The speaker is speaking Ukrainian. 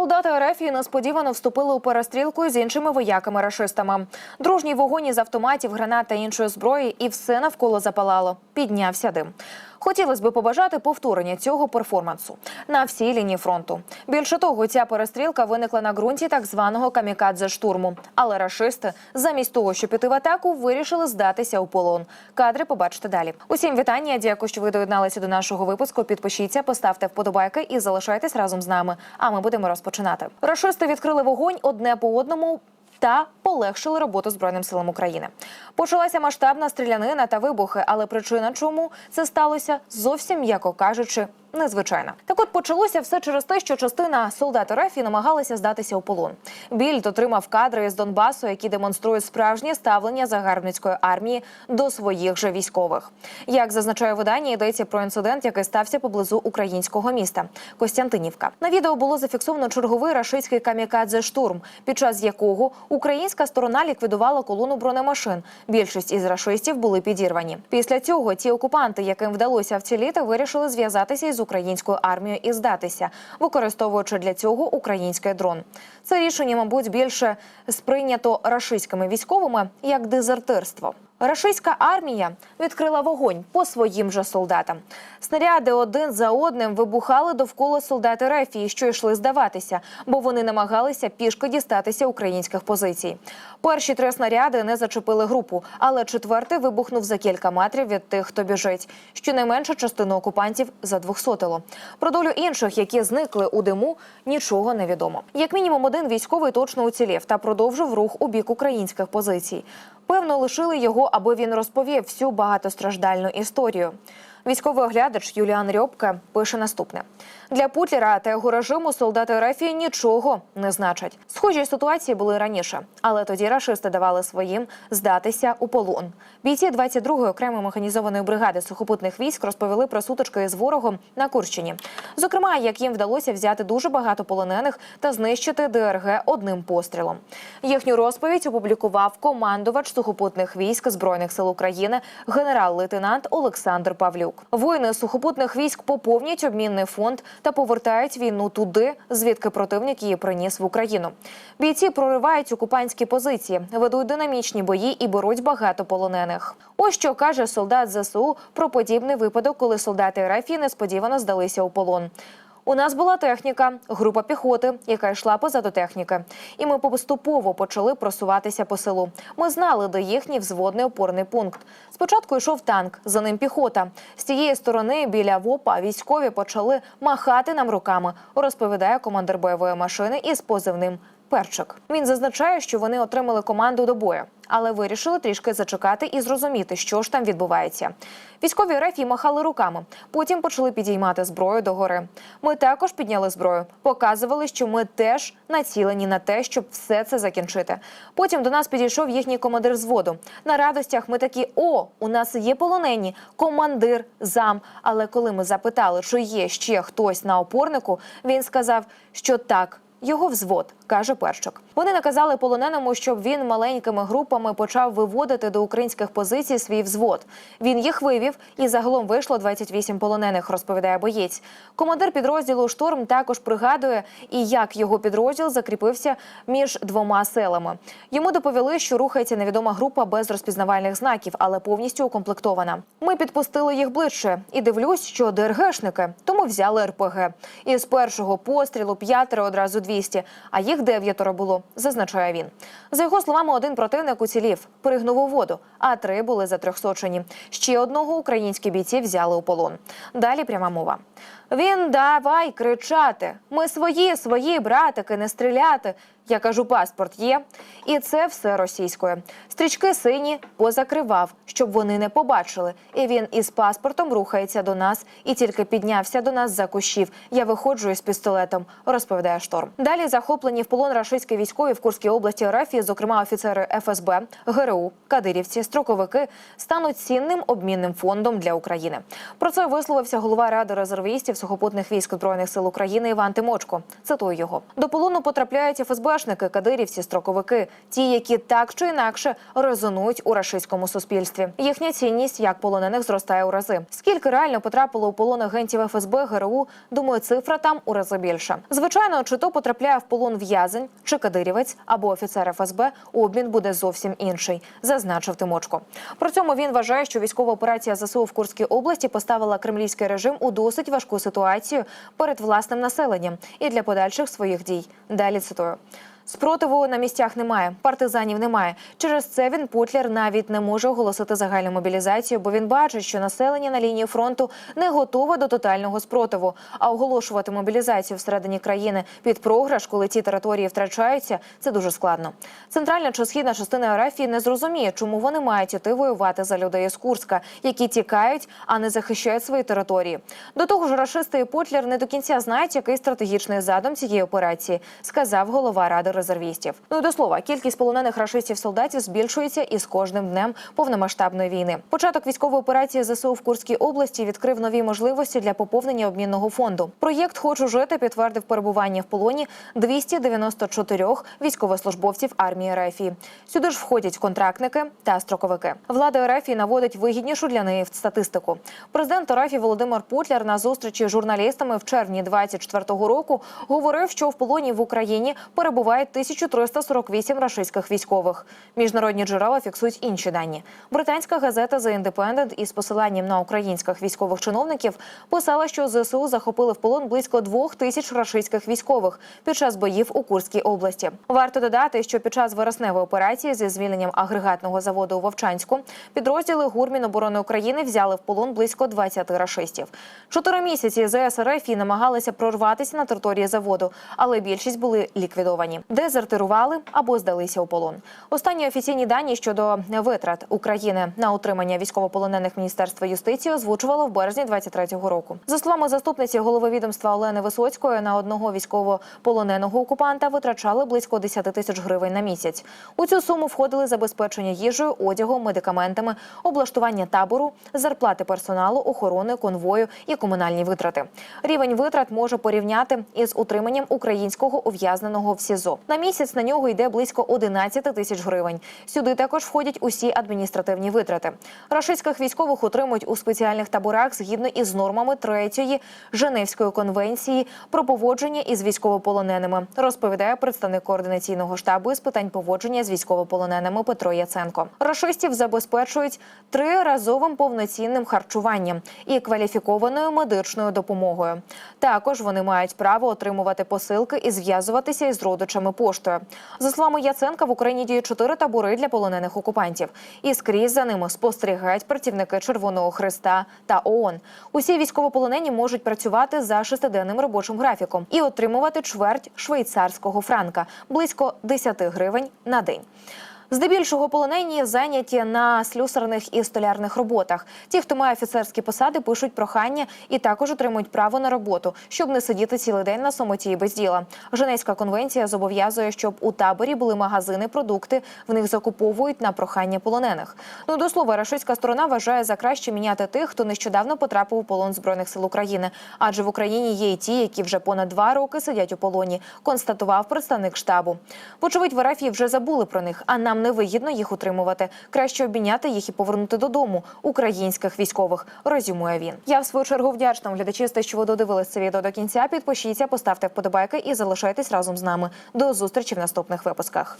Солдати РФ несподівано вступили у перестрілку з іншими вояками-рашистами. Дружній вогонь із автоматів, гранат та іншої зброї, і все навколо запалало. Піднявся дим. Хотілося б побажати повторення цього перформансу на всій лінії фронту. Більше того, ця перестрілка виникла на ґрунті так званого камікадзе штурму. Але рашисти, замість того, щоб піти в атаку, вирішили здатися у полон. Кадри побачите далі. Усім вітання. Дякую, що ви доєдналися до нашого випуску. Підпишіться, поставте вподобайки і залишайтесь разом з нами. А ми будемо розпочинати. Рашисти відкрили вогонь одне по одному. Та полегшили роботу збройним силам України. Почалася масштабна стрілянина та вибухи, але причина, чому це сталося, зовсім м'яко кажучи, незвичайна. Так от почалося все через те, що частина солдат РФ намагалася здатися у полон. Більд отримав кадри із Донбасу, які демонструють справжнє ставлення загарбницької армії до своїх же військових. Як зазначає видання, йдеться про інцидент, який стався поблизу українського міста Костянтинівка. На відео було зафіксовано черговий рашистський камікадзе штурм, під час якого українська сторона ліквідувала колону бронемашин. Більшість із рашистів були підірвані. Після цього ті окупанти, яким вдалося вціліти, вирішили зв'язатися із українською армією і здатися, використовуючи для цього український дрон. Це рішення, мабуть, більше сприйнято рашистськими військовими як дезертирство. Рашистська армія відкрила вогонь по своїм же солдатам. Снаряди один за одним вибухали довкола солдати Рефії, що йшли здаватися, бо вони намагалися пішки дістатися українських позицій. Перші три снаряди не зачепили групу, але четвертий вибухнув за кілька метрів від тих, хто біжить. Щонайменше частину окупантів задвохсотило. Про долю інших, які зникли у диму, нічого не відомо. Як мінімум, один військовий точно уцілів та продовжив рух у бік українських позицій. Певно, лишили його, аби він розповів всю багатостраждальну історію. Військовий оглядач Юліан Рьобке пише наступне: для Путлера та його режиму солдати РФ нічого не значать. Схожі ситуації були раніше, але тоді рашисти давали своїм здатися у полон. Бійці 22-ї окремої механізованої бригади сухопутних військ розповіли про сутички з ворогом на Курщині. Зокрема, як їм вдалося взяти дуже багато полонених та знищити ДРГ одним пострілом. Їхню розповідь опублікував командувач сухопутних військ збройних сил України генерал-лейтенант Олександр Павлюк. Воїни сухопутних військ поповнять обмінний фонд та повертають війну туди, звідки противник її приніс в Україну. Бійці проривають окупантські позиції, ведуть динамічні бої і беруть багато полонених. Ось що каже солдат ЗСУ про подібний випадок, коли солдати РФ несподівано здалися у полон. У нас була техніка, група піхоти, яка йшла позаду техніки, і ми поступово почали просуватися по селу. Ми знали, де їхній взводний опорний пункт. Спочатку йшов танк, за ним піхота. З цієї сторони біля ВОПа військові почали махати нам руками. Розповідає командир бойової машини із позивним Перчик. Він зазначає, що вони отримали команду до бою, але вирішили трішки зачекати і зрозуміти, що ж там відбувається. Військові рефі махали руками, потім почали підіймати зброю догори. Ми також підняли зброю, показували, що ми теж націлені на те, щоб все це закінчити. Потім до нас підійшов їхній командир взводу. На радостях ми такі: о, у нас є полонені, командир, зам. Але коли ми запитали, чи є ще хтось на опорнику, він сказав, що так. Його взвод, каже Перчик. Вони наказали полоненому, щоб він маленькими групами почав виводити до українських позицій свій взвод. Він їх вивів, і загалом вийшло 28 полонених, розповідає боєць. Командир підрозділу Шторм також пригадує, і як його підрозділ закріпився між двома селами. Йому доповіли, що рухається невідома група без розпізнавальних знаків, але повністю укомплектована. Ми підпустили їх ближче і дивлюсь, що ДРГшники, тому взяли РПГ. І з першого пострілу п'ятеро одразу 200, а їх дев'ятеро було, зазначає він. За його словами, один противник уцілів, пригнув у воду, а три були затрьохсочені. Ще одного українські бійці взяли у полон. Далі пряма мова. Він давай кричати: Ми свої, свої братики, не стріляти. Я кажу, паспорт є. І це все російською. Стрічки сині позакривав, щоб вони не побачили. І він із паспортом рухається до нас і тільки піднявся до нас за кущів. Я виходжу із пістолетом, розповідає шторм. Далі захоплені в полон рашистські військові в Курській області РФ, зокрема офіцери ФСБ, ГРУ, кадирівці, строковики, стануть цінним обмінним фондом для України. Про це висловився голова ради резервістів сухопутних військ збройних сил України Іван Тимочко. Цитую його до полону потрапляють ФСБшники, кадирівці, строковики, ті, які так чи інакше резонують у рашистському суспільстві. Їхня цінність як полонених зростає у рази. Скільки реально потрапило у полон агентів ФСБ, ГРУ, думаю, цифра там у рази більша. Звичайно, чи то потрапляє в полон в'язень, чи кадирівець або офіцер ФСБ, обмін буде зовсім інший, зазначив Тимочко. При цьому він вважає, що військова операція ЗСУ в Курській області поставила кремлівський режим у досить важку ситуацію перед власним населенням і для подальших своїх дій. Далі цитую. Спротиву на місцях немає, партизанів немає. Через це він Путлер навіть не може оголосити загальну мобілізацію, бо він бачить, що населення на лінії фронту не готове до тотального спротиву. А оголошувати мобілізацію всередині країни під програш, коли ті території втрачаються, це дуже складно. Центральна чи східна частина Арафії не зрозуміє, чому вони мають іти воювати за людей з Курська, які тікають, а не захищають свої території. До того ж, рашисти і Путлер не до кінця знають, який стратегічний задум цієї операції, сказав голова ради резервістів. Ну і до слова, кількість полонених рашистів солдатів збільшується із кожним днем повномасштабної війни. Початок військової операції ЗСУ в Курській області відкрив нові можливості для поповнення обмінного фонду. Проєкт Хочу жити підтвердив перебування в полоні 294 військовослужбовців армії РФ. Сюди ж входять контрактники та строковики. Влада РФ наводить вигіднішу для неї статистику. Президент РФ Володимир Путляр на зустрічі з журналістами в червні 24-го року говорив, що в полоні в Україні перебуває 1348 рашистських військових. Міжнародні джерела фіксують інші дані. Британська газета The Independent із посиланням на українських військових чиновників писала, що ЗСУ захопили в полон близько двох тисяч рашистських військових під час боїв у Курській області. Варто додати, що під час вересневої операції зі звільненням агрегатного заводу у Вовчанську підрозділи ГУР Міноборони України взяли в полон близько 20 рашистів. Чотири місяці ЗС РФ намагалися прорватися на території заводу, але більшість були ліквідовані, дезертирували або здалися у полон. Останні офіційні дані щодо витрат України на утримання військовополонених Міністерства юстиції озвучувало в березні 23-го року. За словами заступниці голови відомства Олени Висоцької, на одного військовополоненого окупанта витрачали близько 10 тисяч гривень на місяць. У цю суму входили забезпечення їжею, одягом, медикаментами, облаштування табору, зарплати персоналу, охорони, конвою і комунальні витрати. Рівень витрат може порівняти із утриманням українського ув'язненого в СІЗО. На місяць на нього йде близько 11 тисяч гривень. Сюди також входять усі адміністративні витрати. Рашистських військових утримують у спеціальних таборах згідно із нормами третьої Женевської конвенції про поводження із військовополоненими, розповідає представник координаційного штабу із питань поводження з військовополоненими Петро Яценко. Рашистів забезпечують триразовим повноцінним харчуванням і кваліфікованою медичною допомогою. Також вони мають право отримувати посилки і зв'язуватися із родичами поштою. За словами Яценка, в Україні діють чотири табори для полонених окупантів, і скрізь за ними спостерігають працівники Червоного Христа та ООН. Усі військовополонені можуть працювати за шестиденним робочим графіком і отримувати чверть швейцарського франка близько 10 гривень на день. Здебільшого полонені зайняті на слюсарних і столярних роботах. Ті, хто має офіцерські посади, пишуть прохання і також отримують право на роботу, щоб не сидіти цілий день на самоті і без діла. Женевська конвенція зобов'язує, щоб у таборі були магазини, продукти в них закуповують на прохання полонених. Ну до слова, рашистська сторона вважає за краще міняти тих, хто нещодавно потрапив у полон збройних сил України. Адже в Україні є й ті, які вже понад два роки сидять у полоні. Констатував представник штабу. Вочевидь, в РФ вже забули про них, а нам невигідно їх утримувати. Краще обміняти їх і повернути додому українських військових. Резюмує він. Я в свою чергу вдячна глядачі, за те, що ви додивились це відео до кінця. Підпишіться, поставте вподобайки і залишайтесь разом з нами. До зустрічі в наступних випусках.